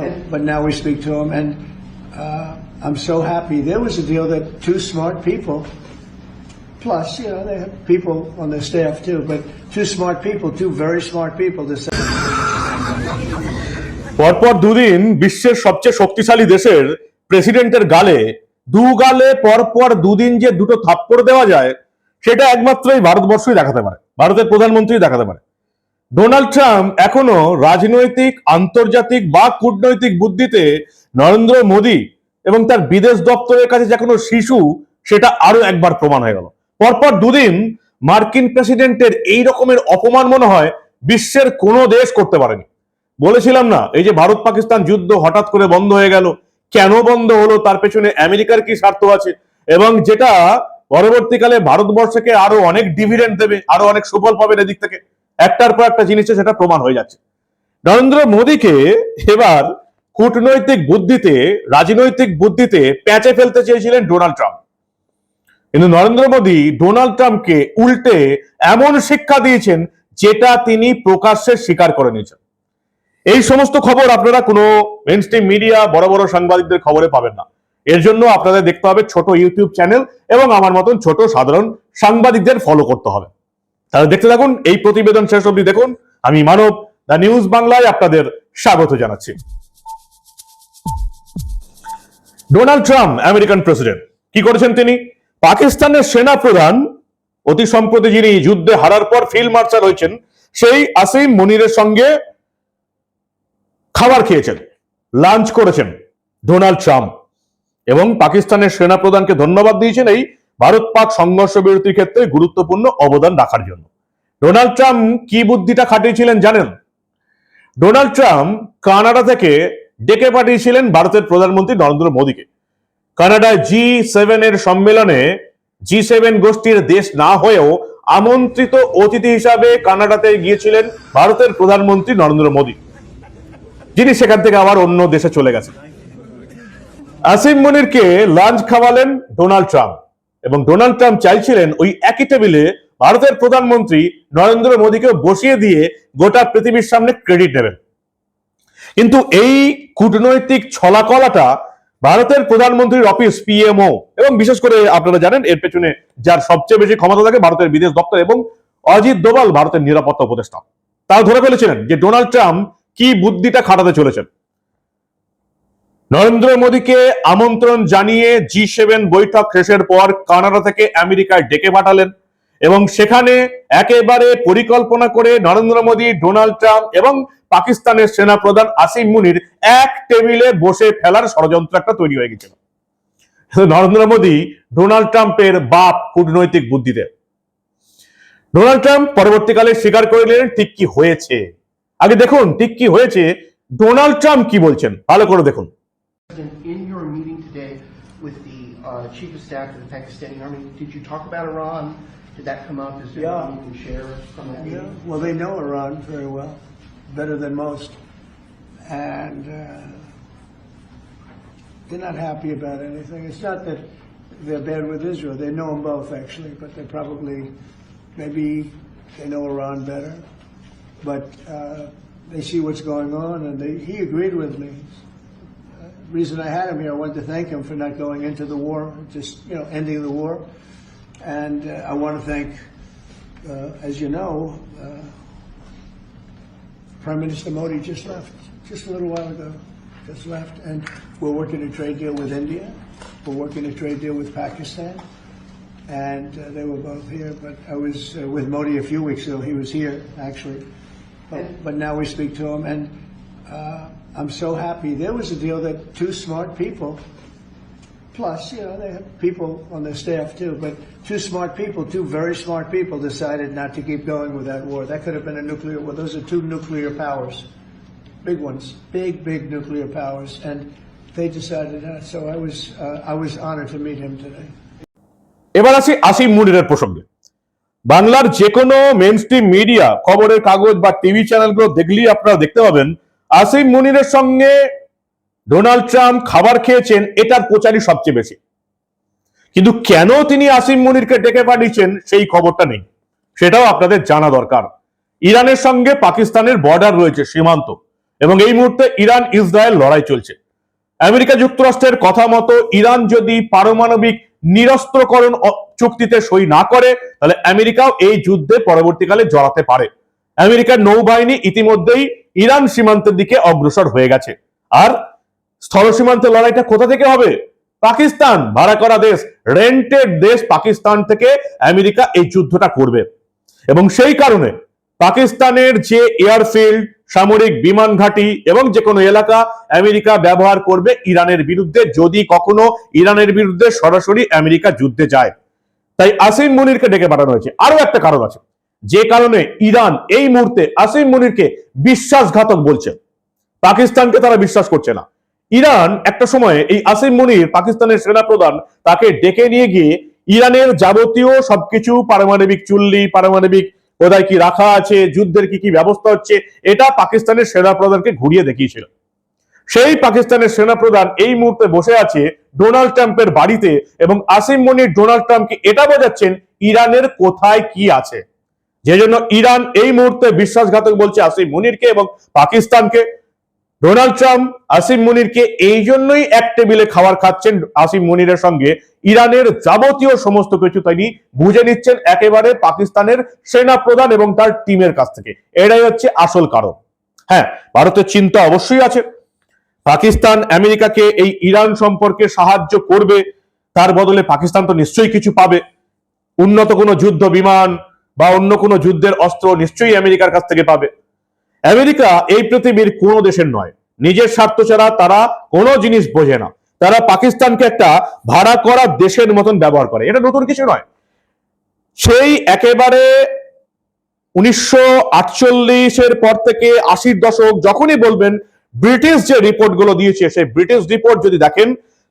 but, but now we speak to him, and uh, I'm so happy. There was a deal that two smart people, plus you know they have people on their staff too, but two smart people, two very smart people, decided. পরপর দুদিন বিশ্বের সবচেয়ে শক্তিশালী দেশের প্রেসিডেন্টের গালে দু গালে পরপর দুদিন যে দুটো থাপ্পড় দেওয়া যায় সেটা একমাত্র এই ভারতবর্ষই দেখাতে পারে ভারতের প্রধানমন্ত্রী দেখাতে পারে ডোনাল্ড ট্রাম্প এখনও রাজনৈতিক, আন্তর্জাতিক বা কূটনৈতিক বুদ্ধিতে নরেন্দ্র মোদী এবং তার বিদেশ দপ্তরের কাছে যে কোনো শিশু, সেটা আরও একবার প্রমাণ হয়ে গেল। পরপর দুদিন মার্কিন প্রেসিডেন্টের এই রকমের অপমান মনে হয় বিশ্বের কোনো দেশ করতে পারেনি। বলেছিলাম না, এই যে ভারত পাকিস্তান যুদ্ধ হঠাৎ করে বন্ধ হয়ে গেল, কেন বন্ধ হলো, তার পেছনে আমেরিকার কি স্বার্থ আছে? এবং যেটা পরবর্তীকালে ভারতবর্ষকে আরও অনেক ডিভিডেন্ড দেবে আরও অনেক সুফল পাবে এদিক থেকে। একটার পর একটা জিনিসে সেটা প্রমাণ হয়ে যাচ্ছে। নরেন্দ্র মোদীকে এবার কূটনৈতিক বুদ্ধিতে, রাজনৈতিক বুদ্ধিতে প্যাঁচে ফেলতে চেয়েছিলেন ডোনাল্ড ট্রাম্প। কিন্তু নরেন্দ্র মোদী ডোনাল্ড ট্রাম্পকে উল্টে এমন শিক্ষা দিয়েছেন যেটা তিনি প্রকাশ্যে স্বীকার করে নিয়েছেন। এই সমস্ত খবর আপনারা কোনো মেনস্ট্রিম মিডিয়া বড় বড় সাংবাদিকদের খবরে পাবেন না। এর জন্য আপনাদের দেখতে হবে ছোট ইউটিউব চ্যানেল এবং আমার মতন ছোট সাধারণ সাংবাদিকদের ফলো করতে হবে। তাহলে দেখতে থাকুন, এই প্রতিবেদন শেষ অবধি দেখুন। আমি মানব, দ্য নিউজ বাংলায় আপনাদের স্বাগত জানাচ্ছি। ডোনাল্ড ট্রাম্প, আমেরিকান প্রেসিডেন্ট, কি করেছেন তিনি? পাকিস্তানের সেনা প্রধান অতি সম্প্রতি যিনি যুদ্ধে হারার পর ফিল্ড মার্শাল হয়েছেন, সেই আসিম মনিরের সঙ্গে খাবার খেয়েছেন, লাঞ্চ করেছেন ডোনাল্ড ট্রাম্প। এবং পাকিস্তানের সেনা প্রধানকে ধন্যবাদ দিয়েছেন এই ভারত পাক সংঘর্ষ বিরতির ক্ষেত্রে গুরুত্বপূর্ণ অবদান রাখার জন্য। ডোনাল্ড ট্রাম্প কি বুদ্ধিটা খাটিয়েছিলেন জানেন? ডোনাল্ড ট্রাম্প কানাডা থেকে ডেকে পাঠিয়েছিলেন ভারতের প্রধানমন্ত্রী নরেন্দ্র মোদীকে। কানাডায় জি সেভেন এর সম্মেলনে জি সেভেন গোষ্ঠীর দেশ না হয়েও আমন্ত্রিত অতিথি হিসাবে কানাডাতে গিয়েছিলেন ভারতের প্রধানমন্ত্রী নরেন্দ্র মোদী। যিনি সেখান থেকে আবার অন্য দেশে চলে গেছেন। আসিম মনিরকে লাঞ্চ খাওয়ালেন ডোনাল্ড ট্রাম্প। এবং ডোনাল্ড ট্রাম্প চাইছিলেন ওই একই টেবিলে ভারতের প্রধানমন্ত্রী নরেন্দ্র মোদীকে বসিয়ে দিয়ে গোটা পৃথিবীর সামনে ক্রেডিট নেবেন। কিন্তু এই কূটনৈতিক ছলাকলাটা ভারতের প্রধানমন্ত্রীর অফিস, পিএমও এবং বিশেষ করে আপনারা জানেন এর পেছনে যার সবচেয়ে বেশি ক্ষমতা থাকে ভারতের বিদেশ দপ্তর এবং অজিত দোভাল, ভারতের নিরাপত্তা উপদেষ্টা। তারা ধরে ফেলেছিলেন যে ডোনাল্ড ট্রাম্প কি বুদ্ধিটা খাটাতে চলেছেন। নরেন্দ্র মোদীকে আমন্ত্রণ জানিয়ে জি সেভেন বৈঠক শেষের পর কানাডা থেকে আমেরিকায় ডেকে পাঠালেন এবং সেখানে একেবারে পরিকল্পনা করে নরেন্দ্র মোদী, ডোনাল্ড ট্রাম্প এবং পাকিস্তানের সেনা প্রধান আসিম মুনির এক টেবিলে বসে ফেলার ষড়যন্ত্র একটা তৈরি হয়ে গেছিল। নরেন্দ্র মোদী, ডোনাল্ড ট্রাম্পের বাপ কূটনৈতিক বুদ্ধিতে। ডোনাল্ড ট্রাম্প পরবর্তীকালে স্বীকার করে নিলেন, ঠিক কি হয়েছে? আগে দেখুন, ঠিক কি হয়েছে? ডোনাল্ড ট্রাম্প কি বলছেন? ভালো করে দেখুন। In your meeting today with the uh, Chief of Staff of the Pakistani Army, did you talk about Iran? Did that come up? Is there Yeah. anything you can share from that meeting? Yeah, well, they know Iran very well, better than most, and uh, they're not happy about anything. It's not that they're bad with Israel; they know them both actually, but they probably, maybe, they know Iran better, but uh, they see what's going on, and they, he agreed with me. Reason I had him here, I wanted to thank him for not going into the war, just you know, ending the war, and uh, I want to thank uh, as you know, uh, Prime Minister Modi just left, just a little while ago, just left, and we're working a trade deal with India. We're working a trade deal with Pakistan, and uh, they were both here. But I was uh, with Modi a few weeks ago. He was here actually, but, but now we speak to him, and uh, I'm so happy. There was a deal that two smart people Plus, you know, they have people on their staff too, but two smart people, two very smart people decided not to keep going with that war. That could have been a nuclear war. Those are two nuclear powers. big ones, big, big nuclear powers, and they decided that. So I was, uh, I was honored to meet him today. এবার আসি আসিম মুনিরের প্রসঙ্গে বাংলার যে কোনো main stream media খবরের কাগজ বা TV চ্যানেলগুলো দেখলেই আপনারা দেখতে পাবেন আসিম মুনিরের সঙ্গে ডোনাল্ড ট্রাম্প খাবার খেয়েছেন, এটার প্রচারই সবচেয়ে বেশি। কিন্তু কেন তিনি আসিম মুনিরকে ডেকে পাঠিয়েছেন, সেই খবরটা নেই। সেটাও আপনাদের জানা দরকার। ইরানের সঙ্গে পাকিস্তানের বর্ডার রয়েছে, সীমান্ত। এবং এই মুহূর্তে ইরান ইসরায়েল লড়াই চলছে। আমেরিকা যুক্তরাষ্ট্রের কথা মতো ইরান যদি পারমাণবিক নিরস্ত্রকরণ চুক্তিতে সই না করে, তাহলে আমেরিকাও এই যুদ্ধে পরবর্তীকালে জড়াতে পারে। আমেরিকার নৌবাহিনী ইতিমধ্যেই ইরান সীমান্তের দিকে অগ্রসর হয়ে গেছে। আর স্থল সীমান্তের লড়াইটা কোথা থেকে হবে? পাকিস্তান। ভাড়া করা দেশ রেন্টেড দেশ পাকিস্তান থেকে আমেরিকা এই যুদ্ধটা করবে। এবং সেই কারণে পাকিস্তানের যে এয়ারফিল্ড, সামরিক বিমান ঘাঁটি এবং যে কোনো এলাকা আমেরিকা ব্যবহার করবে ইরানের বিরুদ্ধে, যদি কখনো ইরানের বিরুদ্ধে সরাসরি আমেরিকা যুদ্ধে যায়। তাই আসিম মুনিরকে ডেকে পাঠানো হয়েছে। আরও একটা কারণ আছে। যে কারণে ইরান এই মুহূর্তে আসিম মুনিরকে বিশ্বাসঘাতক বলছে। পাকিস্তানকে তারা বিশ্বাস করছে না। ইরান একটা সময়ে এই আসিম মুনির পাকিস্তানের সেনাপ্রধান, তাকে ডেকে নিয়ে গিয়ে ইরানের যাবতীয় সবকিছু, পারমাণবিক চুল্লি, পারমাণবিক কোথায় কি রাখা আছে, যুদ্ধের কি কি ব্যবস্থা হচ্ছে, এটা পাকিস্তানের সেনাপ্রধানকে ঘুরিয়ে দেখিয়েছিল। সেই পাকিস্তানের সেনাপ্রধান এই মুহূর্তে বসে আছে ডোনাল্ড ট্রাম্পের বাড়িতে এবং আসিম মনির ডোনাল্ড ট্রাম্পকে এটা বোঝাচ্ছেন, ইরানের কোথায় কি আছে। যে জন্য ইরান এই মুহূর্তে বিশ্বাসঘাতক বলছে আসিম মুনিরকে এবং পাকিস্তানকে। ডোনাল্ড ট্রাম্প আসিম মুনিরকে এই জন্যই এক টেবিলে খাবার খাচ্ছেন আসিম মুনিরের সঙ্গে। ইরানের যাবতীয় সমস্ত কিছু তিনি বুঝে নিচ্ছেন একেবারে পাকিস্তানের সেনা প্রধান এবং তার টিমের কাছ থেকে। এটাই হচ্ছে আসল কারণ। হ্যাঁ ভারতের চিন্তা অবশ্যই আছে। পাকিস্তান আমেরিকাকে এই ইরান সম্পর্কে সাহায্য করবে, তার বদলে পাকিস্তান তো নিশ্চয়ই কিছু পাবে। উন্নত কোনো যুদ্ধ বিমান বা অন্য কোনো যুদ্ধের অস্ত্র নিশ্চয়ই আমেরিকার কাছ থেকে পাবে। আমেরিকা এই পৃথিবীর কোনো দেশের নয়। নিজের স্বার্থ ছাড়া তারা কোনো জিনিস বোঝে না। তারা পাকিস্তানকে একটা ভাড়া করা দেশের মতন ব্যবহার করে। এটা নতুন কিছু নয়। সেই একেবারে উনিশশো আটচল্লিশের পর থেকে আশির দশক যখনই বলবেন, ব্রিটিশ যে রিপোর্টগুলো দিয়েছে, সেই ব্রিটিশ রিপোর্ট যদি দেখেন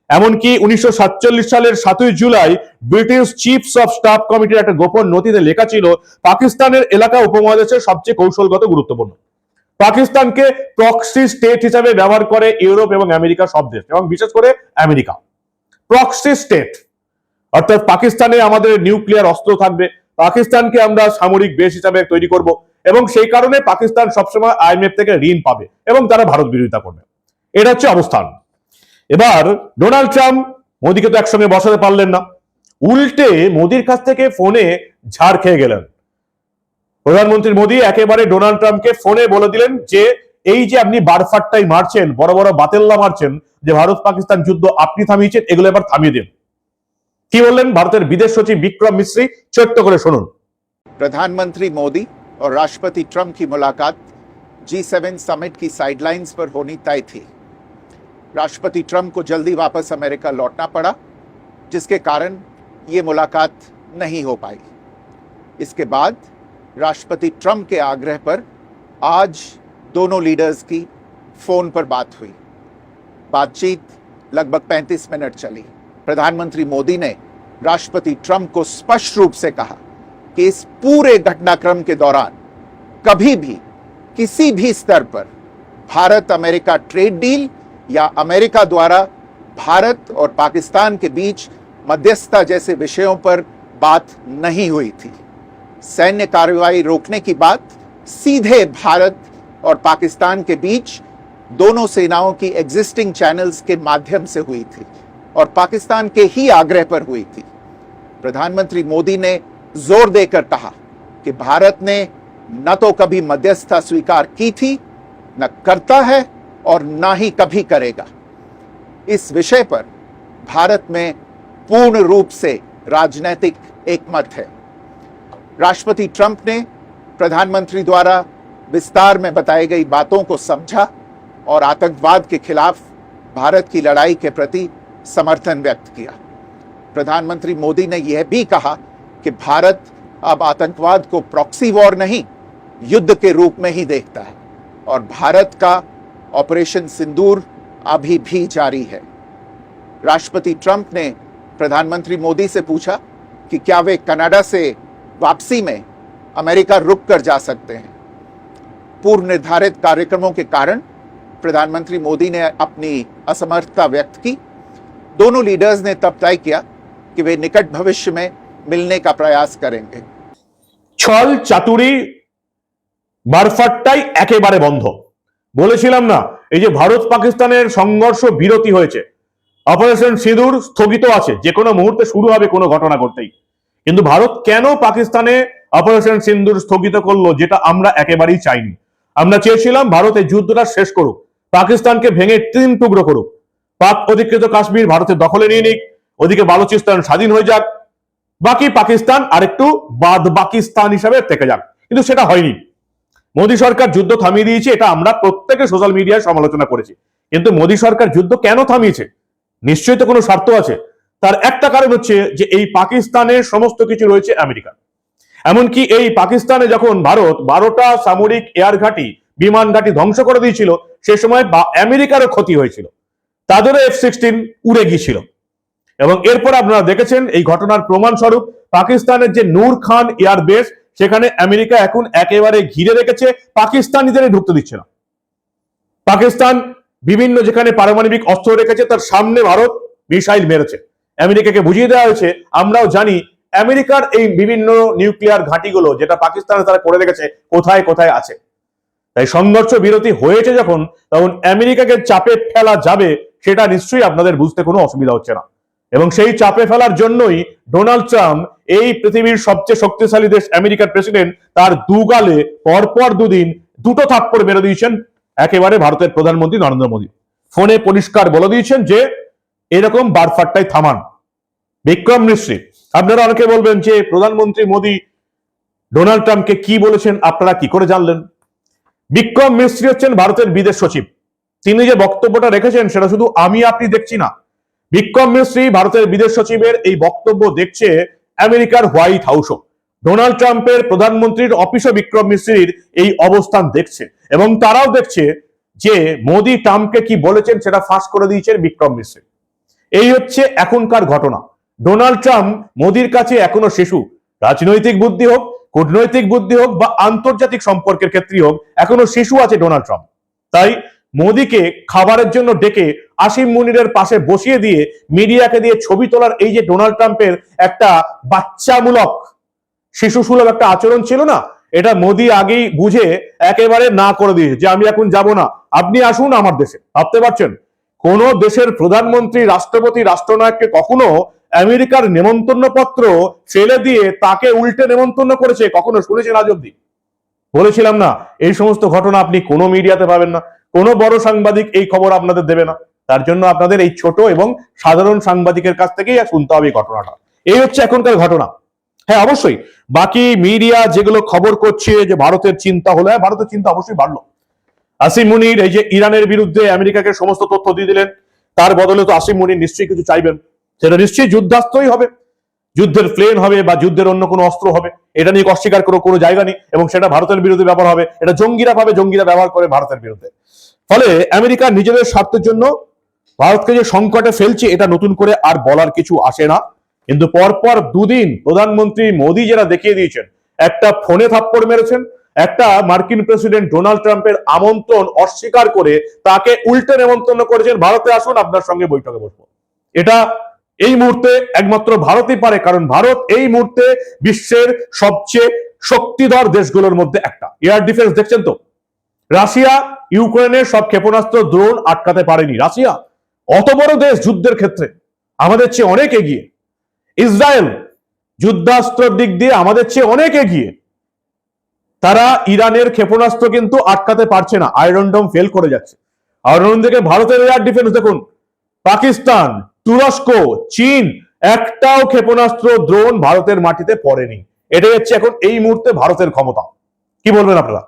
এমনকি উনিশশো সাতচল্লিশ সালের সাতই July British chiefs of staff কমিটির একটা গোপন নথিতে লেখা ছিল, পাকিস্তানের এলাকা উপমহাদেশের সবচেয়ে কৌশলগত গুরুত্বপূর্ণ। পাকিস্তানকে প্রক্সি স্টেট হিসাবে ব্যবহার করে ইউরোপ এবং আমেরিকা সব দেশ, এবং বিশেষ করে আমেরিকা। প্রক্সি স্টেট অর্থাৎ পাকিস্তানে আমাদের নিউক্লিয়ার অস্ত্র থাকবে, পাকিস্তানকে আমরা সামরিক বেশ হিসাবে তৈরি করব, এবং সেই কারণে পাকিস্তান সবসময় আইএমএফ থেকে ঋণ পাবে, এবং তারা ভারত বিরোধিতা করবে। এটা হচ্ছে অবস্থান। এবার ডোনাল্ড ট্রাম্প মোদীকে তো একসঙ্গে বসাতে পারলেন না উল্টে মোদির কাছ থেকে ফোনে ঝাড় খেয়ে গেলেন প্রধানমন্ত্রী মোদী একেবারে ডোনাল্ড ট্রাম্পকে ফোনে বলে দিলেন যে এই যে আপনি বারফাটটাই মারছেন বড় বড় বাতেল্লা মারছেন যে ভারত পাকিস্তান যুদ্ধ আপনি থামিয়েছেন এগুলো এবার থামিয়ে দিন কি বললেন ভারতের বিদেশ সচিব বিক্রম মিশ্রি ছোট্ট করে শুনুন प्रधानमंत्री मोदी और राष्ट्रपति ट्रंप की मुलाकात जी सेवन समिट की साइडलाइंस पर होनी तय थी राष्ट्रपति ट्रंप को जल्दी वापस अमेरिका लौटना पड़ा, जिसके कारण ये मुलाकात नहीं हो पाई। इसके बाद राष्ट्रपति ट्रंप के आग्रह पर आज दोनों लीडर्स की फ़ोन पर बात हुई। बातचीत लगभग 35 मिनट चली। प्रधानमंत्री मोदी ने राष्ट्रपति ट्रंप को स्पष्ट रूप से कहा कि इस पूरे घटनाक्रम के दौरान कभी भी, किसी भी स्तर पर भारत अमेरिका ट्रेड डील या अमेरिका द्वारा भारत और पाकिस्तान के बीच मध्यस्थता जैसे विषयों पर बात नहीं हुई थी। सैन्य कार्रवाई रोकने की बात, सीधे भारत और पाकिस्तान के बीच दोनों सेनाओं की एग्जिस्टिंग चैनल्स के माध्यम से हुई थी और पाकिस्तान के ही आग्रह पर हुई थी। प्रधानमंत्री मोदी ने ज़ोर देकर कहा कि भारत ने न तो कभी मध्यस्थता स्वीकार की थी, न करता है और ना ही कभी करेगा। इस विषय पर भारत में पूर्ण रूप से राजनीतिक एकमत है। राष्ट्रपति ट्रंप ने प्रधानमंत्री द्वारा विस्तार में बताई गई बातों को समझा और आतंकवाद के खिलाफ भारत की लड़ाई के प्रति समर्थन व्यक्त किया। प्रधानमंत्री मोदी ने यह भी कहा कि भारत अब आतंकवाद को प्रॉक्सी वॉर नहीं, युद्ध के रूप में ही देखता है और भारत का ऑपरेशन सिंदूर अभी भी जारी है राष्ट्रपति ट्रंप ने प्रधानमंत्री मोदी से पूछा कि क्या वे कनाडा से वापसी में अमेरिका रुक कर जा सकते हैं पूर्व निर्धारित कार्यक्रमों के कारण प्रधानमंत्री मोदी ने अपनी असमर्थता व्यक्त की दोनों लीडर्स ने तब तय किया कि वे निकट भविष्य में मिलने का प्रयास करेंगे ছল চাতুরি মারফাটটাই একেবারে বন্ধ বলেছিলাম না, এই যে ভারত পাকিস্তানের সংঘর্ষ বিরতি হয়েছে। অপারেশন সিঁদুর স্থগিত আছে, যে কোনো মুহূর্তে শুরু হবে কোনো ঘটনা করতেই। কিন্তু ভারত কেন পাকিস্তানে অপারেশন সিন্দুর স্থগিত করল, যেটা আমরা একেবারেই চাইনি। আমরা চেয়েছিলাম ভারত এই যুদ্ধটা শেষ করুক, পাকিস্তানকে ভেঙে তিন টুকরো করুক। পাক অধিকৃত কাশ্মীর ভারতের দখলে নিয়ে নিক, ওদিকে বালুচিস্তান স্বাধীন হয়ে যাক, বাকি পাকিস্তান আরেকটু বাদ পাকিস্তান হিসাবে থেকে যাক। কিন্তু সেটা হয়নি। মোদী সরকার যুদ্ধ থামিয়ে দিয়েছে, এটা আমরা প্রত্যেকে সোশ্যাল মিডিয়ায় সমালোচনা করেছি। কিন্তু মোদী সরকার যুদ্ধ কেন থামিয়েছে? নিশ্চয়ই তো কোনো স্বার্থ আছে। তার একটা কারণ হচ্ছে যে এই পাকিস্তানের সমস্ত কিছু রয়েছে আমেরিকা এমনকি এই পাকিস্তানে যখন ভারত বারোটা সামরিক এয়ার ঘাঁটি, বিমান ঘাঁটি ধ্বংস করে দিয়েছিল, সে সময় বা- আমেরিকারও ক্ষতি হয়েছিল। তাদেরও এফ সিক্সটিন উড়ে গিয়েছিল। এবং এরপর আপনারা দেখেছেন এই ঘটনার প্রমাণস্বরূপ পাকিস্তানের যে নূর খান এয়ার বেস সেখানে আমেরিকা এখন একেবারে ঘিরে রেখেছে, পাকিস্তান পাকিস্তানিদের ঢুকতে দিচ্ছে না। পাকিস্তান বিভিন্ন যেখানে পারমাণবিক অস্ত্র রেখেছে, তার সামনে ভারত মিসাইল মেরেছে। আমেরিকাকে বুঝিয়ে দেওয়া হয়েছে, আমরাও জানি আমেরিকার এই বিভিন্ন নিউক্লিয়ার ঘাঁটিগুলো যেটা পাকিস্তানে তারা করে রেখেছে, কোথায় কোথায় আছে। তাই সংঘর্ষ বিরতি হয়েছে যখন, তখন আমেরিকাকে চাপে ফেলা যাবে, সেটা নিশ্চয়ই আপনাদের বুঝতে কোনো অসুবিধা হচ্ছে না। এবং সেই চাপে ফেলার জন্যই ডোনাল্ড ট্রাম্প এই পৃথিবীর সবচেয়ে শক্তিশালী দেশ আমেরিকার প্রেসিডেন্ট তার দুগালে পরপর দুদিন দুটো থাপ্পড় মেরে দিয়েছেন, একেবারে ভারতের প্রধানমন্ত্রী নরেন্দ্র মোদী। ফোনে পরিষ্কার বলে দিয়েছেন যে, এরকম বারফাটটাই থামান। বিক্রম মিশ্রি, আপনারা অনেকে বলবেন যে, প্রধানমন্ত্রী মোদী ডোনাল্ড ট্রাম্পকে কি বলেছেন, আপনারা কি করে জানলেন? বিক্রম মিস্ত্রি হচ্ছেন ভারতের বিদেশ সচিব। তিনি যে বক্তব্যটা রেখেছেন, সেটা শুধু আমি আপনি দেখছি না বিক্রম মিস্ত্রি, ভারতের বিদেশ সচিবের এই বক্তব্য দেখছে আমেরিকার হোয়াইট হাউসও। ডোনাল্ড ট্রাম্পের প্রধানমন্ত্রীর অফিসও বিক্রম মিস্ত্রির এই অবস্থান দেখছে এবং তারাও দেখছে যে মোদী ট্রাম্পকে কি বলেছেন সেটা ফাঁস করে দিয়েছেন বিক্রম মিস্ত্রি। এই হচ্ছে এখনকার ঘটনা। ডোনাল্ড ট্রাম্প মোদির কাছে এখনও শিশু। রাজনৈতিক বুদ্ধি হোক, কূটনৈতিক বুদ্ধি হোক বা আন্তর্জাতিক সম্পর্কের ক্ষেত্রে হোক, এখনও শিশু আছে ডোনাল্ড ট্রাম্প। তাই মোদিকে খাবারের জন্য ডেকে আসিম মুনিরের পাশে বসিয়ে দিয়ে মিডিয়াকে দিয়ে ছবি তোলার এই যে ডোনাল্ড ট্রাম্পের একটা বাচ্চামূলক, শিশু সুলভ একটা আচরণ ছিল না, এটা মোদি আগেই বুঝে একেবারে না করে দিয়েছে যে আমি এখন যাব না। আপনি আসুন আমার দেশে। ভাবতে পারছেন? কোন দেশের প্রধানমন্ত্রী, রাষ্ট্রপতি, রাষ্ট্রনায়ককে কখনো আমেরিকার নেমন্তন্ন পত্র ফেলে দিয়ে তাকে উল্টে নেমন্তন্ন করেছে কখনো শুনেছেন আজ অব্দি বলেছিলাম না, এই সমস্ত ঘটনা আপনি কোনো মিডিয়াতে পাবেন না, কোনো বড় সাংবাদিক এই খবর আপনাদের দেবে না। তার জন্য আপনাদের এই ছোট এবং সাধারণ সাংবাদিকের কাছ থেকেই শুনতে হবে ঘটনাটা। এই হচ্ছে এখনকার ঘটনা। হ্যাঁ অবশ্যই। বাকি মিডিয়া যেগুলো খবর করছে যে ভারতের চিন্তা হলো হ্যাঁ ভারতের চিন্তা অবশ্যই বাড়লো। আসিম মুনির, এই যে ইরানের বিরুদ্ধে আমেরিকাকে সমস্ত তথ্য দিয়ে দিলেন, তার বদলে তো আসিম মুনির নিশ্চয়ই কিছু চাইবেন। সেটা নিশ্চয়ই যুদ্ধাস্ত্রই হবে। যুদ্ধের প্লেন হবে বা যুদ্ধের অন্য কোনো অস্ত্র হবে। এটা নিয়ে অস্বীকার করে, কোনো জায়গা নেই। এবং সেটা ভারতের বিরুদ্ধে ব্যবহার হবে। এটা জঙ্গিরা ভাবে, জঙ্গিরা ব্যবহার করে ভারতের বিরুদ্ধে। ফলে আমেরিকা নিজেদের স্বার্থের জন্য ভারতকে যে সংকটে ফেলছে, এটা নতুন করে আর বলার কিছু আসে না। কিন্তু পরপর দুদিন প্রধানমন্ত্রী মোদী যারা দেখিয়ে দিয়েছেন, একটা ফোনে থাপ্পড় মেরেছেন, একটা মার্কিন প্রেসিডেন্ট ডোনাল্ড ট্রাম্পের আমন্ত্রণ অস্বীকার করে তাকে উল্টে নেমন্তন্ন করেছেন। ভারতে আসুন, আপনার সঙ্গে বৈঠকে বসবো। এটা এই মুহূর্তে একমাত্র ভারতই পারে, কারণ ভারত এই মুহূর্তে বিশ্বের সবচেয়ে শক্তিধর দেশগুলোর মধ্যে একটা। এয়ার ডিফেন্স দেখছেন তো? রাশিয়া, ইউক্রেনের সব ক্ষেপণাস্ত্র দ্রোণ আটকাতে পারেনি। রাশিয়া অত বড় দেশ যুদ্ধের ক্ষেত্রে আমাদের চেয়ে অনেক এগিয়ে। ইসরায়েল যুদ্ধাস্ত্রের দিক দিয়ে আমাদের চেয়ে অনেক এগিয়ে। তারা ইরানের ক্ষেপণাস্ত্র কিন্তু আটকাতে পারছে না, আয়রন ডোম ফেল করে যাচ্ছে। আয়রন থেকে ভারতের এয়ার ডিফেন্স দেখুন, পাকিস্তান, তুরস্ক, চীন, একটাও ক্ষেপণাস্ত্র দ্রোণ ভারতের মাটিতে পড়েনি। এটাই হচ্ছে এখন এই মুহূর্তে ভারতের ক্ষমতা। কি বলবেন আপনারা?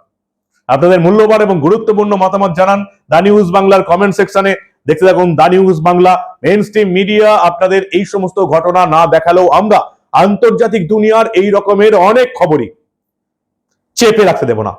আপনাদের মূল্যবান এবং গুরুত্বপূর্ণ মতামত জানান। দা নিউজ বাংলার কমেন্ট সেকশনে দেখতে থাকুন the news Bangla mainstream media আপনাদের এই সমস্ত ঘটনা না দেখালেও আমরা আন্তর্জাতিক দুনিয়ার এই রকমের অনেক খবরই চেপে রাখতে দেব না।